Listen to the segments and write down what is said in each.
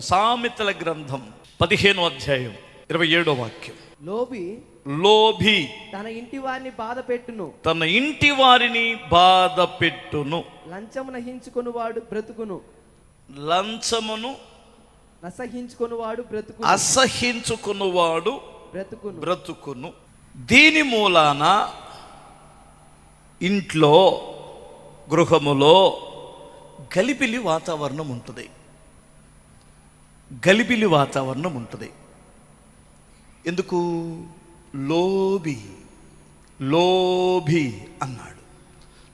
సామెతల గ్రంథం పదిహేను అధ్యాయం ఇరవై ఏడో వాక్యం. లోబి లోభి తన ఇంటి వారిని బాధ పెట్టును. తన ఇంటి వారిని బాధ పెట్టును. లంచమున హించుకొని వాడు బ్రతుకును. లంచమును నసహించుకొని వాడు బ్రతుకును. అసహించుకున్నవాడు బ్రతుకును. బ్రతుకును. దీని మూలాన ఇంట్లో గృహములో గలిబిలి వాతావరణం ఉంటుంది. గలిబిలి వాతావరణం ఉంటుంది. ఎందుకు? లోబి లోబి అన్నాడు.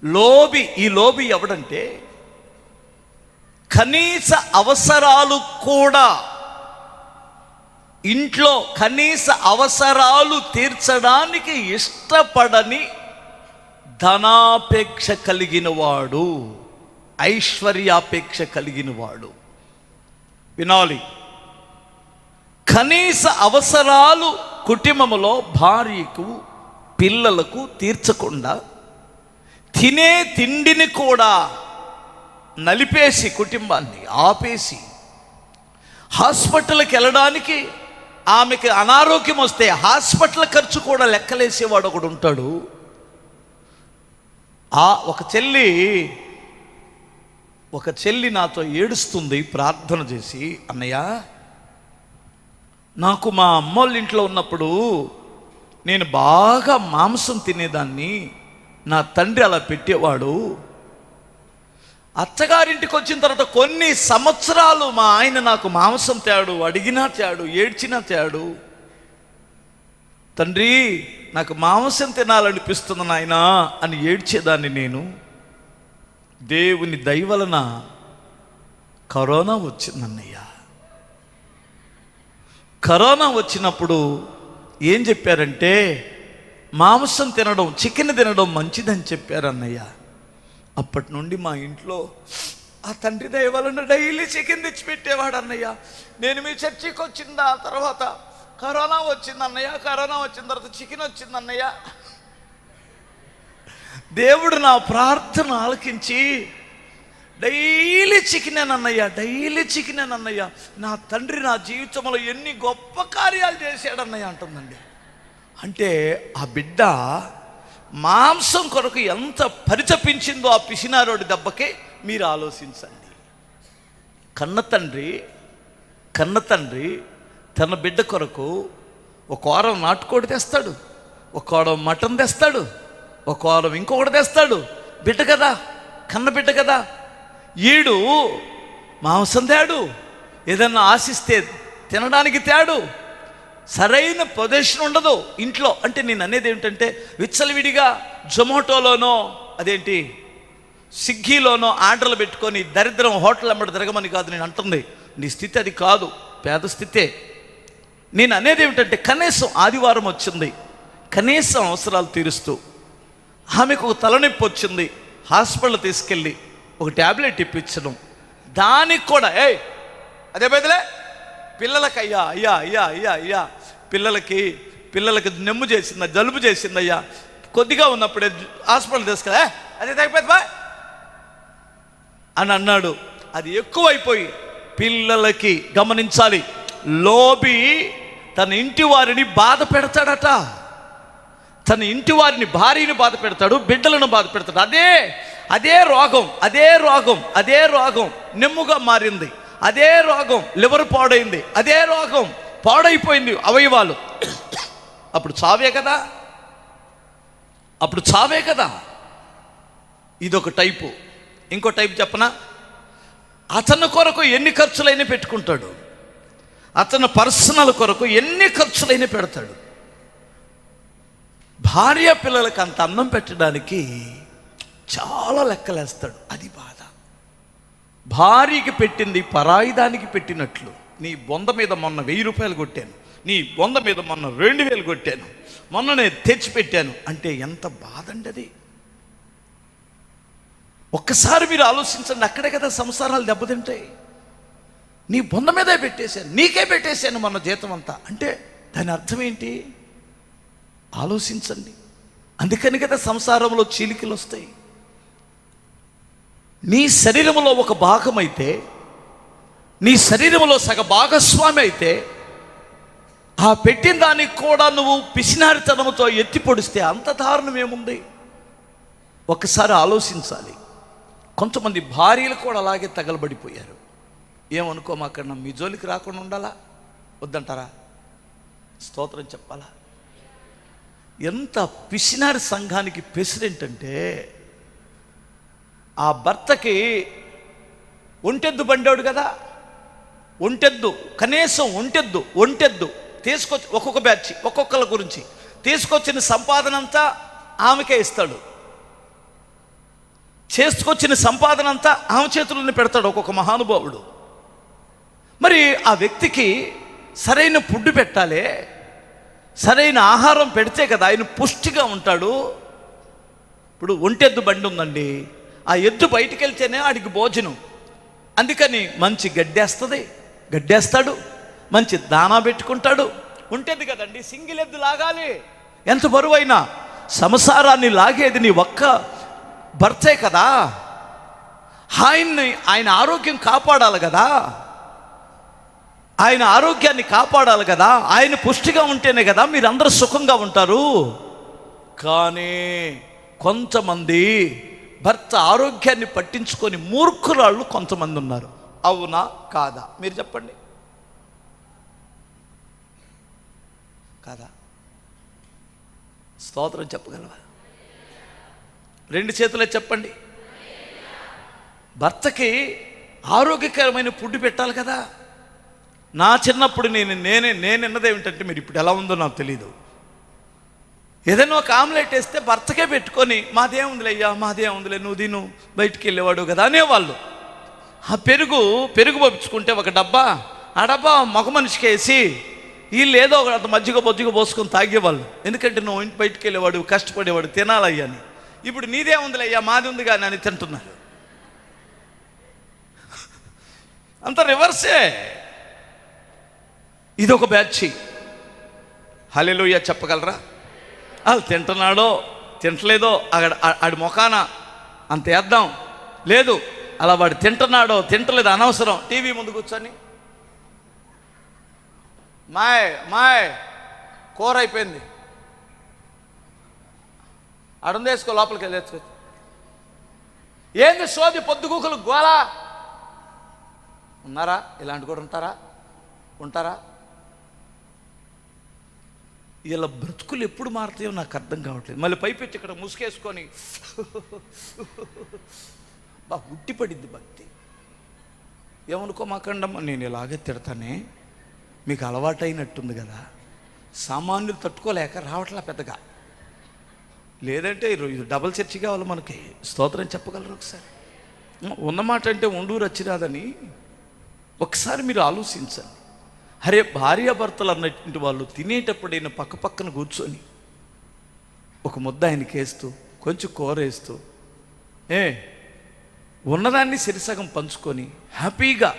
లోబి ఈ లోబి ఎవడంటే కనీస అవసరాలు కూడా ఇంట్లో కనీస అవసరాలు తీర్చడానికి ఇష్టపడని ధనాపేక్ష కలిగిన వాడు ఐశ్వర్యాపేక్ష కలిగిన వాడు వినాలి. కనీస అవసరాలు కుటుంబంలో భార్యకు పిల్లలకు తీర్చకుండా తినే తిండిని కూడా నలిపేసి కుటుంబాన్ని ఆపేసి హాస్పిటల్కి వెళ్ళడానికి ఆమెకి అనారోగ్యం వస్తే హాస్పిటల్ ఖర్చు కూడా లెక్కలేసేవాడు ఒకడు ఉంటాడు. ఆ ఒక చెల్లి ఒక చెల్లి నాతో ఏడుస్తుంది ప్రార్థన చేసి అన్నయ్య నాకు మా అమ్మోళ్ళ ఇంట్లో ఉన్నప్పుడు నేను బాగా మాంసం తినేదాన్ని. నా తండ్రి అలా పెట్టేవాడు. అత్తగారింటికి వచ్చిన తర్వాత కొన్ని సంవత్సరాలు మా ఆయన నాకు మాంసం తేడు అడిగినా తేడు ఏడ్చినా తేడు. తండ్రి నాకు మాంసం తినాలనిపిస్తుంది నాయనా అని ఏడ్చేదాన్ని నేను. దేవుని దయవలన కరోనా వచ్చిందన్నయ్య. కరోనా వచ్చినప్పుడు ఏం చెప్పారంటే మాంసం తినడం చికెన్ తినడం మంచిదని చెప్పారు అన్నయ్య అప్పటి నుండి మా ఇంట్లో ఆ తండ్రి దయవలన డైలీ చికెన్ తెచ్చిపెట్టేవాడు అన్నయ్య నేను మీ చర్చికి వచ్చింది తర్వాత కరోనా వచ్చింది అన్నయ్య కరోనా వచ్చిన తర్వాత చికెన్ వచ్చిందన్నయ్య. దేవుడు నా ప్రార్థన ఆలకించి డైలీ చికెనేనన్నయ్య డైలీ చికెనేనన్నయ్య నా తండ్రి నా జీవితంలో ఎన్ని గొప్ప కార్యాలు చేశాడన్నయ్య అంటుందండి. అంటే ఆ బిడ్డ మాంసం కొరకు ఎంత పరిచపించిందో ఆ పిసినారోడి దెబ్బకి మీరు ఆలోచించండి. కన్న తండ్రి కన్న తండ్రి తన బిడ్డ కొరకు ఒక వారం నాటుకోడి తెస్తాడు ఒక వారం మటన్ తెస్తాడు ఒక వారం ఇంకొకటి తెస్తాడు. బిడ్డ కదా కన్న బిడ్డ కదా. ఈడు మాంసం తేడు ఏదన్నా ఆశిస్తే తినడానికి తేడు. సరైన పొజిషన్ ఉండదు ఇంట్లో. అంటే నేను అనేది ఏమిటంటే విచ్చలవిడిగా జొమాటోలోనో అదేంటి స్విగ్గీలోనో ఆర్డర్లు పెట్టుకొని దరిద్రం హోటల్ అమ్మడి తిరగమని కాదు నేను అంటుంది. నీ స్థితి అది కాదు పేద స్థితే. నేను అనేది ఏమిటంటే కనీసం ఆదివారం వచ్చింది. కనీసం అవసరాలు తీరుస్తూ. ఆమెకు ఒక తలనొప్పి వచ్చింది. హాస్పిటల్ తీసుకెళ్ళి ఒక ట్యాబ్లెట్ ఇప్పించడం దానికి కూడా ఏయ్ అదే బదిలే. పిల్లలకి అయ్యా అయ్యా అయ్యా అయ్యా అయ్యా. పిల్లలకి పిల్లలకి నెమ్ము చేసిందా జలుబు చేసిందయ్యా కొద్దిగా ఉన్నప్పుడే హాస్పిటల్ తీసుకెళ్ళా అదే తగ్గిపోయింది బా అని అన్నాడు. అది ఎక్కువైపోయి పిల్లలకి గమనించాలి. లోబి తన ఇంటి వారిని బాధ పెడతాడట. తన ఇంటి వారిని భార్యను బాధ పెడతాడు బిడ్డలను బాధ పెడతాడు. అదే అదే రోగం అదే రోగం అదే రోగం నిమ్ముగా మారింది. అదే రోగం లివర్ పాడైంది. అదే రోగం పాడైపోయింది అవయవాలు. అప్పుడు చావే కదా? అప్పుడు చావే కదా? ఇదొక టైపు. ఇంకో టైప్ చెప్పనా? అతని కొరకు ఎన్ని ఖర్చులైనా పెట్టుకుంటాడు. అతని పర్సనల్ కొరకు ఎన్ని ఖర్చులైనా పెడతాడు. భార్య పిల్లలకు అంత అన్నం పెట్టడానికి చాలా లెక్కలేస్తాడు. అది బాధ. భార్యకి పెట్టింది పరాయి దానికి పెట్టినట్లు. నీ బొంద మీద మొన్న వెయ్యి రూపాయలు కొట్టాను. నీ బొంద మీద మొన్న రెండు వేలు కొట్టాను. మొన్న నేను తెచ్చిపెట్టాను అంటే ఎంత బాధ అండి అది. ఒక్కసారి మీరు ఆలోచించండి అక్కడే కదా సంసారాలు దెబ్బతింటాయి. నీ బొంద మీదే పెట్టేశాను నీకే పెట్టేశాను మొన్న జీతం అంతా. అంటే దాని అర్థం ఏంటి? ఆలోచించండి. అందుకని కదా సంసారంలో చీలికలు వస్తాయి. నీ శరీరంలో ఒక భాగమైతే నీ శరీరంలో సగ భాగస్వామి అయితే ఆ పెట్టిన దానికి కూడా నువ్వు పిసినారితనంతో ఎత్తి పొడిస్తే అంత దారుణం ఏముంది? ఒకసారి ఆలోచించాలి. కొంతమంది భార్యలు కూడా అలాగే తగలబడిపోయారు. ఏమనుకోమాకన్నా మీ జోలికి రాకుండా ఉండాలా? వద్దంటారా? స్తోత్రం చెప్పాలా? ఎంత పిసినారి సంఘానికి ప్రెసిడెంట్ అంటే ఆ భర్తకి ఒంటెద్దు బండాడు కదా. ఒంటెద్దు కనీసం ఒంటెద్దు ఒంటెద్దు తీసుకొచ్చి ఒక్కొక్క బ్యాచ్ ఒక్కొక్కల గురించి. తీసుకొచ్చిన సంపాదన అంతా ఆమెకే ఇస్తాడు. చేసుకొచ్చిన సంపాదన అంతా ఆమె చేతుల్లోనే పెడతాడు ఒక్కొక్క మహానుభావుడు. మరి ఆ వ్యక్తికి సరైన ఫుడ్ పెట్టాలి సరైన ఆహారం పెడితే కదా ఆయన పుష్టిగా ఉంటాడు. ఇప్పుడు ఒంటెద్దు బండి ఉందండి. ఆ ఎద్దు బయటికి వెళ్తేనే ఆడికి భోజనం. అందుకని మంచి గడ్డేస్తుంది గడ్డేస్తాడు మంచి దానా పెట్టుకుంటాడు. ఉంటుంది కదండి సింగిల్ ఎద్దు లాగాలి. ఎంత బరువైనా సంసారాన్ని లాగేది నీ ఒక్క భర్తే కదా. ఆయన్ని ఆయన ఆరోగ్యం కాపాడాలి కదా. ఆయన ఆరోగ్యాన్ని కాపాడాలి కదా ఆయన పుష్టిగా ఉంటేనే కదా మీరందరూ సుఖంగా ఉంటారు. కానీ కొంతమంది భర్త ఆరోగ్యాన్ని పట్టించుకొని మూర్ఖురాళ్ళు కొంతమంది ఉన్నారు. అవునా? కాదా? మీరు చెప్పండి. కాదా? స్తోత్రం చెప్పగలవా? రెండు చేతులే చెప్పండి. భర్తకి ఆరోగ్యకరమైన ఫుడ్ పెట్టాలి కదా. నా చిన్నప్పుడు నేను నేనే నేను విన్నది ఏమిటంటే మీరు ఇప్పుడు ఎలా ఉందో నాకు తెలీదు. ఏదైనా ఒక ఆమ్లెట్ వేస్తే భర్తకే పెట్టుకొని మాదే ఉందిలే అయ్యా మాదే ఉందిలే నువ్వు తిను బయటికి వెళ్ళేవాడు కదా అనేవాళ్ళు. ఆ పెరుగు పెరుగు పంపించుకుంటే ఒక డబ్బా ఆ డబ్బా మగ మనిషికి వేసి వీళ్ళు ఏదో ఒక అంత మజ్జిగ బొజ్జిగ పోసుకొని తాగేవాళ్ళు. ఎందుకంటే నువ్వు ఇంటి బయటికి వెళ్ళేవాడు కష్టపడేవాడు తినాలయ్యా అని. ఇప్పుడు నీదే ఉందిలే అయ్యా మాది ఉంది కానీ అని తింటున్నారు. అంత రివర్సే. ఇది ఒక బ్యాచ్. హలెలుయ్య చెప్పగలరా? అది తింటున్నాడో తింటలేదో అక్కడ ఆడి ముఖాన అంత వేద్దాం. లేదు అలా వాడు తింటున్నాడో తింటలేదు అనవసరం. టీవీ ముందు కూర్చొని. మాయ్ మాయ్ కూర అయిపోయింది. అడుందేసుకో లోపలికి వెళ్ళేసుకో ఏంది సోది పొద్దుగూకులు గోలా? ఉన్నారా? ఇలాంటి కూడా ఉంటారా? ఉంటారా? ఇలా బ్రతుకులు ఎప్పుడు మారుతాయో నాకు అర్థం కావట్లేదు. మళ్ళీ పైపెట్టి ఇక్కడ ముసుకేసుకొని బా ఉట్టిపడింది భక్తి. ఏమనుకోమాకండమ్మా నేను ఇలాగే తిడతానే మీకు అలవాటైనట్టుంది కదా. సామాన్యులు తట్టుకోలేక రావట్లా పెద్దగా. లేదంటే ఇది డబల్ చర్చి కావాలి మనకి. స్తోత్రం చెప్పగలరు ఒకసారి? ఉన్నమాట అంటే ఉండూరు వచ్చిరాదని ఒకసారి మీరు ఆలోచించండి. అరే భార్యాభర్తలు అన్నటువంటి వాళ్ళు తినేటప్పుడైనా పక్క పక్కన కూర్చొని ఒక ముద్ద ఆయనకి వేస్తూ కొంచెం కూర వేస్తూ ఏ ఉన్నదాన్ని సిరిసగం పంచుకొని హ్యాపీగా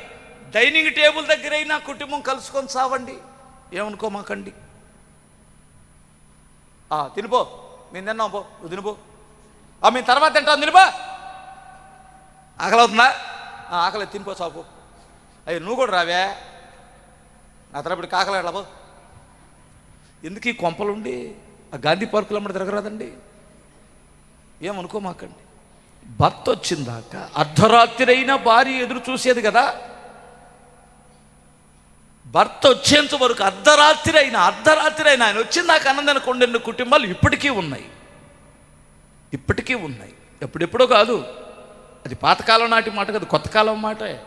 డైనింగ్ టేబుల్ దగ్గరైనా కుటుంబం కలుసుకొని సావండి. ఏమనుకోమాకండి ఆ, తినిపో. మేము తిన్నాం పో. తినిపో. ఆ మేము తర్వాత తింటాం తినిపో. ఆకలి అవుతుందా ఆకలి తినిపో చాపు అయ్యి నువ్వు కూడా రావే. నా తరపుడు కాకలు ఎందుకు ఈ కొంపలుండి ఆ గాంధీ పార్కులో అమ్మడు తిరగరాదండి? ఏమనుకోమాకండి? భర్త వచ్చిందాక అర్ధరాత్రి అయినా భార్య ఎదురు చూసేది కదా? భర్త వచ్చేంత వరకు అర్ధరాత్రి అయినా అర్ధరాత్రి అయినా ఆయన వచ్చిందాక అన్నదాన్ని కొండెన్న కుటుంబాలు ఇప్పటికీ ఉన్నాయి. ఇప్పటికీ ఉన్నాయి. ఎప్పుడెప్పుడో కాదు. అది పాతకాలం నాటి మాట కాదు కొత్త కాలం మాటే.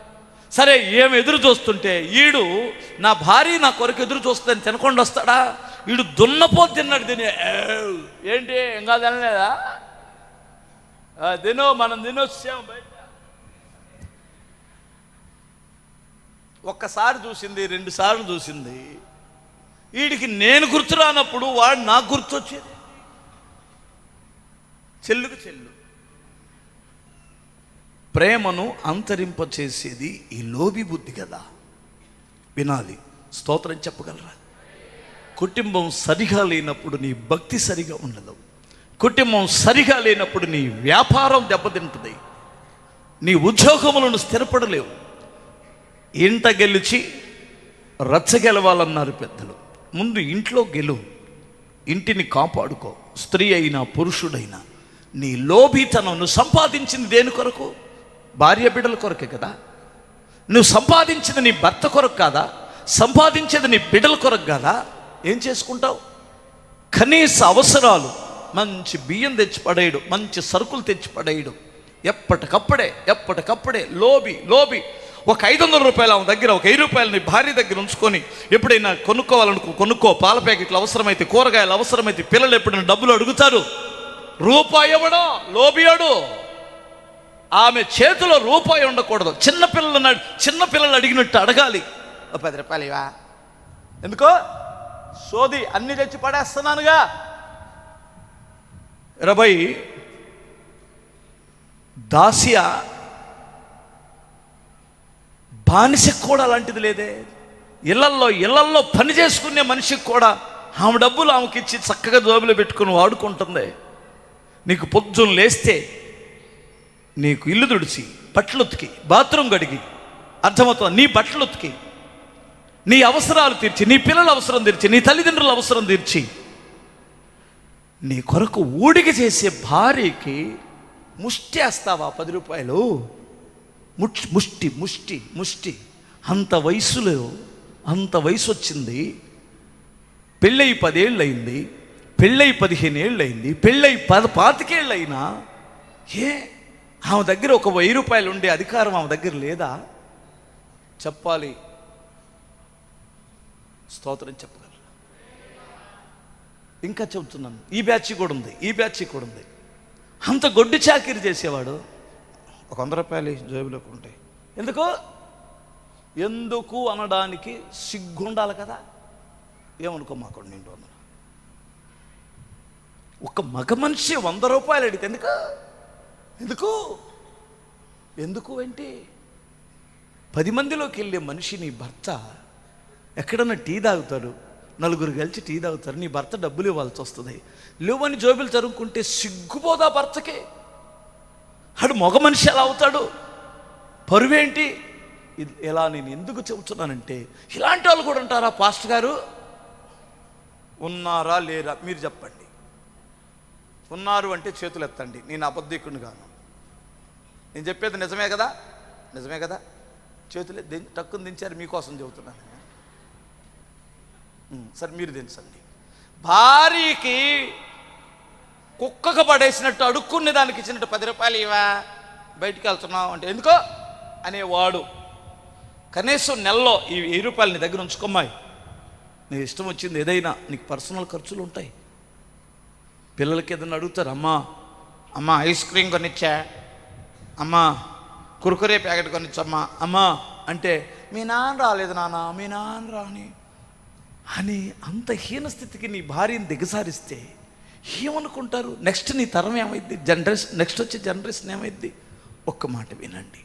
సరే ఏమి ఎదురు చూస్తుంటే ఈడు నా భార్య నా కొరకు ఎదురు చూస్తుందని తినకుండా వస్తాడా? ఈడు దున్నపో తిన్నాడు తిని. ఏంటి ఇంకా తినలేదా "ఆ, తిను మనం తినొచ్చాం బయట. ఒక్కసారి చూసింది రెండు సార్లు చూసింది. వీడికి నేను గుర్తురానప్పుడు వాడు నాకు గుర్తొచ్చేది. చెల్లుకు చెల్లు. ప్రేమను అంతరింపచేసేది ఈ లోబి బుద్ధి కదా. వినాలి. స్తోత్రం చెప్పగలరా? కుటుంబం సరిగా లేనప్పుడు నీ భక్తి సరిగా ఉండదు. కుటుంబం సరిగా లేనప్పుడు నీ వ్యాపారం దెబ్బతింటుంది. నీ ఉద్యోగములను స్థిరపడలేవు. ఇంట గెలిచి రచ్చ గెలవాలన్నారు పెద్దలు. ముందు ఇంట్లో గెలు. ఇంటిని కాపాడుకో. స్త్రీ అయినా పురుషుడైనా నీ లోభితనం సంపాదించింది దేని కొరకు? భార్య బిడ్డల కొరకే కదా? నువ్వు సంపాదించింది నీ భర్త కొరకు కాదా? సంపాదించేది నీ బిడ్డల కొరకు కాదా? ఏం చేసుకుంటావు? కనీస అవసరాలు మంచి బియ్యం తెచ్చి పడేయడు మంచి సరుకులు తెచ్చి పడేయడు. ఎప్పటికప్పుడే ఎప్పటికప్పుడే లోబి లోబి. ఒక ఐదు వందల రూపాయలు ఆమె దగ్గర ఒక వెయ్యి రూపాయలు నీ భార్య దగ్గర ఉంచుకొని ఎప్పుడైనా కొనుక్కోవాలనుకో కొనుక్కో పాల ప్యాకెట్లు అవసరమైతే కూరగాయలు అవసరమైతే పిల్లలు ఎప్పుడైనా డబ్బులు అడుగుతారు? రూపాయి ఇవ్వడం లోబియాడు ఆమె చేతిలో రూపాయి ఉండకూడదు. చిన్న పిల్లలు నడు- చిన్న పిల్లలు అడిగినట్టు అడగాలి. ఓ పది రూపాయలు ఇవా ఎందుకో? సోది అన్ని తెచ్చి పడేస్తున్నానుగా. ఇరవై దాస్య బానిసకు కూడా అలాంటిది లేదే. ఇళ్ళల్లో ఇళ్ళల్లో పని చేసుకునే మనిషికి కూడా ఆమె డబ్బులు ఆమెకి ఇచ్చి చక్కగా జోబులో పెట్టుకుని వాడుకుంటుంది. నీకు పొద్దున్న లేస్తే నీకు ఇల్లు తుడిచి బట్టలు ఉతికి బాత్రూమ్ గడిగి అర్థమవుతుంది? నీ బట్టలు ఉతికి నీ అవసరాలు తీర్చి నీ పిల్లల అవసరం తీర్చి నీ తల్లిదండ్రుల అవసరం తీర్చి నీ కొరకు ఊడిక చేసే భార్యకి ముష్టి వేస్తావా పది రూపాయలు? ముష్టి ముష్టి ముష్టి ముష్టి. అంత వయసులో అంత వయసు వచ్చింది పెళ్ళై పదేళ్ళు అయింది పెళ్ళై పదిహేను ఏళ్ళు అయింది పెళ్ళై పద పాతికేళ్ళు అయినా ఏ ఆమె దగ్గర ఒక వెయ్యి రూపాయలు ఉండే అధికారం ఆమె దగ్గర లేదా? చెప్పాలి. స్తోత్రం చెప్పగలరు? ఇంకా చెబుతున్నాను. ఈ బ్యాచ్ కూడా ఉంది ఈ బ్యాచ్ కూడా ఉంది. అంత గొడ్డు చాకిరి చేసేవాడు? ఒక వంద రూపాయలు జేబులోకి ఉంటాయి. ఎందుకు? ఎందుకు అనడానికి సిగ్గుండాలి కదా? ఏమనుకో మాకు నిండు వందలు. ఒక మగ మనిషి వంద రూపాయలు అడిగితే ఎందుకు? ఎందుకు? ఎందుకు ఏంటి పది మందిలోకి వెళ్ళే మనిషి నీ భర్త ఎక్కడన్నా టీ తాగుతాడు నలుగురు కలిసి టీ తాగుతారు నీ భర్త డబ్బులు ఇవ్వాల్సి వస్తుంది. లేవని జోబులు చదువుకుంటే సిగ్గుపోదా భర్తకి? ఆడు మగ మనిషి ఎలా అవుతాడు? పరువేంటి ఇది ఎలా నేను ఎందుకు చెబుతున్నానంటే ఇలాంటి వాళ్ళు కూడా ఉంటారా పాస్టర్ గారు? ఉన్నారా లేరా? మీరు చెప్పండి. ఉన్నారు అంటే చేతులు ఎత్తండి నేను అబద్ధికుని గాను నేను చెప్పేది నిజమే కదా? నిజమే కదా? చేతులు దిం- టక్కుని దించారు మీకోసం చెబుతున్నాను సరే మీరు దించండి. భార్యకి కుక్కకు పడేసినట్టు అడుక్కునే దానికి ఇచ్చినట్టు పది రూపాయలు ఇవా బయటికి వెళ్తున్నావు అంటే ఎందుకో? అనేవాడు. కనీసం నెలలో ఈ వెయ్యి రూపాయలు నీ దగ్గర ఉంచుకోమ్మాయి. నీ ఇష్టం వచ్చింది ఏదైనా నీకు పర్సనల్ ఖర్చులు ఉంటాయి. పిల్లలకి ఏదైనా అడుగుతారు అమ్మా అమ్మ ఐస్ క్రీమ్ కొనిచ్చా? అమ్మా కురుకురే ప్యాకెట్ కొనిచ్చమ్మా అమ్మా అంటే మీ నాన్న రాలేదు నాన్న మీ నాన్న రాని. అని అంత హీన స్థితికి నీ భార్యను దిగసారిస్తే ఏమనుకుంటారు? నెక్స్ట్ నీ తరం ఏమైద్ది? జనరేషన్ నెక్స్ట్ వచ్చే జనరేషన్ ఏమైద్ది? ఒక్క మాట వినండి.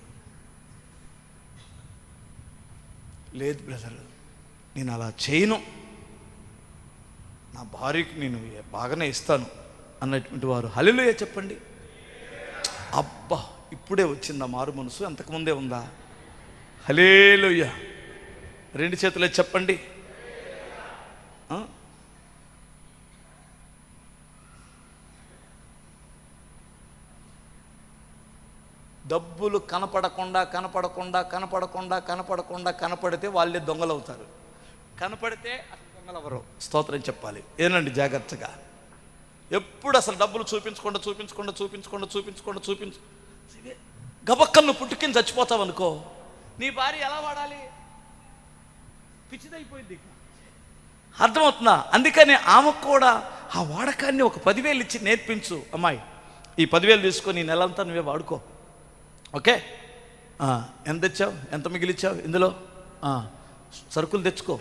లేదు బ్రదర్ నేను అలా చేయను. నా భార్యకి నేను బాగానే ఇస్తాను. అన్నటువంటి వారు హలిలోయ చెప్పండి. అబ్బా ఇప్పుడే వచ్చిందా మారు మనసు? అంతకుముందే ఉందా? హలేలుయ్య రెండు చేతులే చెప్పండి. డబ్బులు కనపడకుండా కనపడకుండా కనపడకుండా కనపడకుండా కనపడితే వాళ్ళే దొంగలవుతారు. కనపడితే అసలు దొంగలు స్తోత్రం చెప్పాలి. ఏనండి జాగ్రత్తగా. ఎప్పుడు అసలు డబ్బులు చూపించకుండా చూపించకుండా చూపించకుండా చూపించకుండా చూపించు గబక్కలను పుట్టుకిని చచ్చిపోతావు అనుకో నీ భార్య ఎలా వాడాలి? పిచ్చిదైపోయింది అర్థమవుతుందా? అందుకని ఆమెకు కూడా ఆ వాడకాన్ని ఒక పదివేలు ఇచ్చి నేర్పించు. అమ్మాయి ఈ పదివేలు తీసుకొని ఈ నెలంతా నువ్వే వాడుకో. ఓకే? ఎంత తెచ్చావు? ఎంత మిగిలిచ్చావు? ఇందులో? సరుకులు తెచ్చుకో.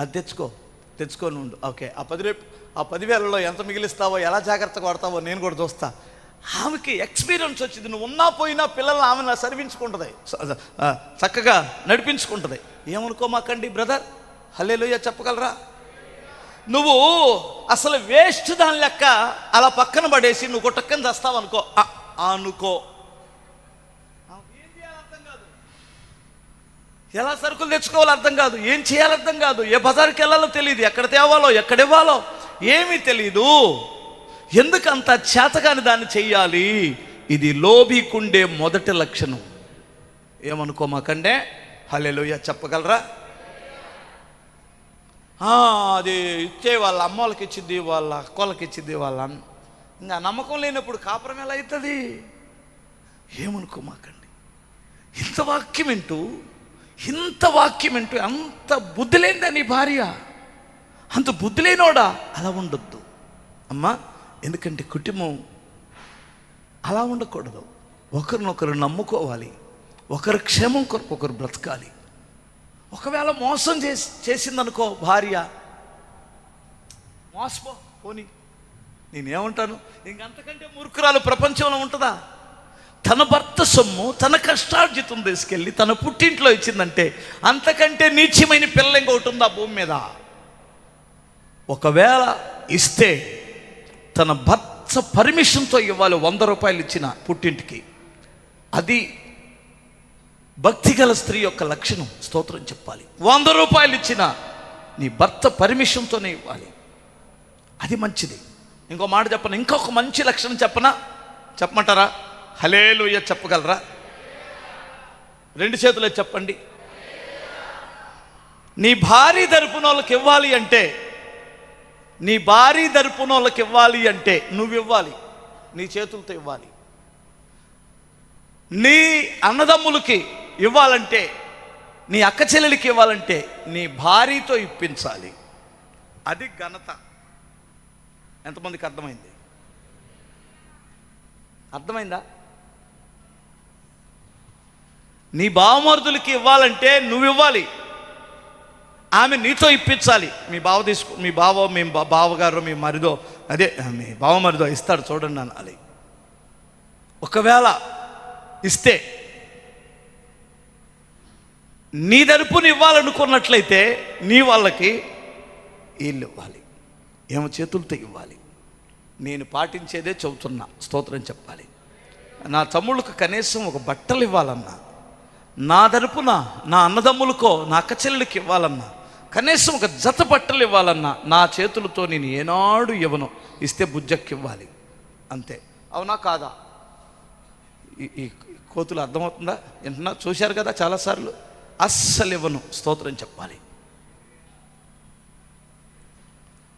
అది తెచ్చుకో. తెచ్చుకొని ఉండు. ఓకే ఆ పది రేపు ఆ పదివేలలో ఎంత మిగిలిస్తావో ఎలా జాగ్రత్త కొడతావో నేను కూడా చూస్తా. ఆమెకి ఎక్స్పీరియన్స్ వచ్చింది. నువ్వు ఉన్నా పోయినా పిల్లల్ని ఆమె సర్వించుకుంటుంది చక్కగా నడిపించుకుంటుంది. ఏమనుకోమాకండి బ్రదర్ హల్లెలూయా చెప్పగలరా? నువ్వు అసలు వేస్ట్ దాని లెక్క అలా పక్కన పడేసి నువ్వు గుట్టక్కని తెస్తావనుకో అనుకో ఆ, అనుకో ఏం చేయాలో అర్థం కాదు. ఎలా సరుకులు తెచ్చుకోవాలో అర్థం కాదు. ఏం చేయాలో అర్థం కాదు. ఏ బజార్కి వెళ్ళాలో తెలియదు ఎక్కడ తేవాలో ఎక్కడ ఇవ్వాలో ఏమీ తెలియదు ఎందుకు అంత చేతగాని దాన్ని చెయ్యాలి? ఇది లోబీకుండే మొదటి లక్షణం. ఏమనుకోమాకండే? హలెలుయ చెప్పగలరా? అది ఇచ్చే వాళ్ళ అమ్మోళ్ళకి ఇచ్చింది వాళ్ళ అక్కోళ్ళకి ఇచ్చింది వాళ్ళ ఇంకా నమ్మకం లేనప్పుడు కాపురం ఎలా అవుతుంది ఏమనుకోమాకండి. ఇంత వాక్యం వింటూ ఇంత వాక్యం వింటూ అంత బుద్ధి లేనిదా నీ భార్య. అంత బుద్ధి లేనోడా? అలా ఉండొద్దు. అమ్మా ఎందుకంటే కుటుంబం అలా ఉండకూడదు. ఒకరినొకరు నమ్ముకోవాలి. ఒకరి క్షేమం కొరకు ఒకరు బ్రతకాలి. ఒకవేళ మోసం చేసి చేసిందనుకో భార్య మోసపో పోనీ. నేనేమంటాను? ఇంకంతకంటే మూర్ఖురాలు ప్రపంచంలో ఉంటుందా? తన భర్త సొమ్ము తన కష్టార్జితం తీసుకెళ్ళి తన పుట్టింట్లో ఇచ్చిందంటే అంతకంటే నీచమైన పిల్ల ఇంకొకటి ఉందా భూమి మీద? ఒకవేళ ఇస్తే తన భర్త పర్మిషన్తో ఇవ్వాలి వంద రూపాయలు ఇచ్చిన పుట్టింటికి. అది భక్తిగల స్త్రీ యొక్క లక్షణం స్తోత్రం చెప్పాలి. వంద రూపాయలు ఇచ్చిన నీ భర్త పర్మిషన్తోనే ఇవ్వాలి. అది మంచిది. ఇంకో మాట చెప్పను? ఇంకొక మంచి లక్షణం చెప్పనా? చెప్పమంటారా? హలేలుయ చెప్పగలరా? రెండు చేతులే చెప్పండి. నీ భారీ తరపున వాళ్ళకి ఇవ్వాలి అంటే నీ భారీ తరపున వాళ్ళకి ఇవ్వాలి అంటే నువ్వు ఇవ్వాలి. నీ చేతులతో ఇవ్వాలి. నీ అన్నదమ్ములకి ఇవ్వాలంటే నీ అక్క చెల్లెలకి ఇవ్వాలంటే నీ భార్యతో ఇప్పించాలి. అది ఘనత. ఎంతమందికి అర్థమైంది? అర్థమైందా? నీ బావమరుదులకి ఇవ్వాలంటే నువ్వు ఇవ్వాలి. ఆమె నీతో ఇప్పించాలి. మీ బావ తీసుకో మీ బావ మీ బా- బావగారు మీ మరిదో అదే మీ బావ మరిదో ఇస్తాడు చూడండి అనాలి ఒకవేళ ఇస్తే నీ దరుపుని ఇవ్వాలనుకున్నట్లయితే నీ వాళ్ళకి వీళ్ళు ఇవ్వాలి. ఏమో చేతులతో ఇవ్వాలి. నేను పాటించేదే చెబుతున్నా. స్తోత్రం చెప్పాలి. నా తమ్ముళ్ళకు కనీసం ఒక బట్టలు ఇవ్వాలన్నా నా తరపున నా అన్నదమ్ములకో నా అక్క చెల్లెలకి ఇవ్వాలన్నా కనీసం ఒక జత బట్టలు ఇవ్వాలన్నా నా చేతులతో నేను ఏనాడు ఇవ్వను. ఇస్తే బుజ్జక్కి ఇవ్వాలి అంతే. అవునా కాదా? ఈ కోతులు అర్థమవుతుందా? వింటున్నా? చూశారు కదా చాలాసార్లు? అస్సలు ఇవ్వను. స్తోత్రం చెప్పాలి.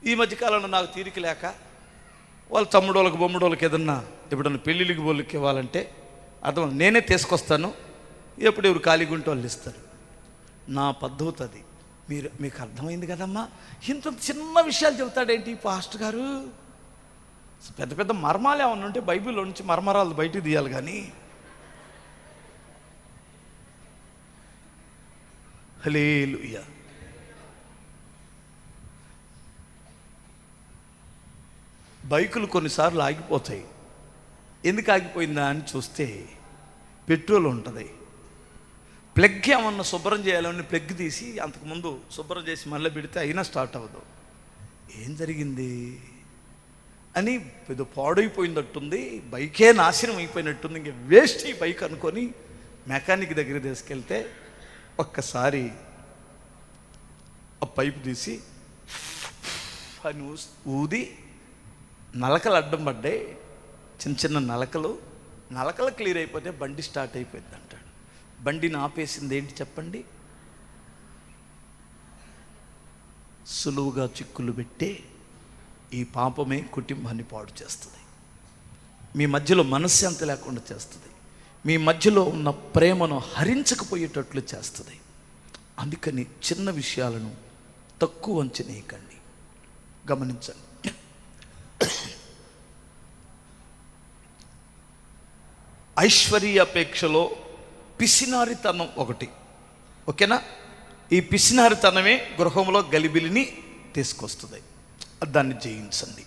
ఈ మధ్యకాలంలో నాకు తీరిక లేక వాళ్ళ తమ్ముడోళ్ళకి బొమ్ముడోళ్ళకి ఏదన్నా ఎప్పుడన్నా పెళ్ళిళ్ళకి బోళ్ళకి ఇవ్వాలంటే అర్థం నేనే తీసుకొస్తాను. ఎప్పుడు ఎవరు ఖాళీగా ఉంటే వాళ్ళు ఇస్తారు. నా పద్ధతి అది. మీరు మీకు అర్థమైంది కదమ్మా? ఇంత చిన్న విషయాలు చెబుతాడేంటి పాస్టర్ గారు? పెద్ద పెద్ద మర్మాలు ఏమన్నా ఉంటే బైబిల్లో నుంచి మర్మరాలు బయటికి తీయాలి కానీ. హలేలుయ బైకులు కొన్నిసార్లు ఆగిపోతాయి. ఎందుకు ఆగిపోయిందా అని చూస్తే పెట్రోల్ ఉంటుంది. ప్లగ్ ఏమన్నా శుభ్రం చేయాలని ప్లగ్ తీసి అంతకుముందు శుభ్రం చేసి మళ్ళీ పెడితే అయినా స్టార్ట్ అవ్వదు. ఏం జరిగింది? అని పెద్ద పాడైపోయినట్టుంది బైకే నాశనం అయిపోయినట్టుంది ఇంక వేస్ట్ ఈ బైక్ అనుకొని మెకానిక్ దగ్గర తీసుకెళ్తే ఒక్కసారి ఆ పైపు తీసి అని ఊది నలకలు అడ్డం పడ్డాయి. చిన్న చిన్న నలకలు నలకలు క్లియర్ అయిపోతే బండి స్టార్ట్ అయిపోయింది బండిని ఆపేసింది ఏంటి చెప్పండి? సులువుగా చిక్కులు పెట్టే ఈ పాపమే కుటుంబాన్ని పాడు చేస్తుంది. మీ మధ్యలో మనశ్శాంతి లేకుండా చేస్తుంది. మీ మధ్యలో ఉన్న ప్రేమను హరించకపోయేటట్లు చేస్తుంది. అందుకని చిన్న విషయాలను తక్కువ అంచనేయకండి. గమనించండి. ఐశ్వర్యాపేక్షలో పిసినారితనం ఒకటి. ఓకేనా? ఈ పిసినారితనమే గృహంలో గలిబిలిని తీసుకొస్తుంది. దాన్ని జయించండి.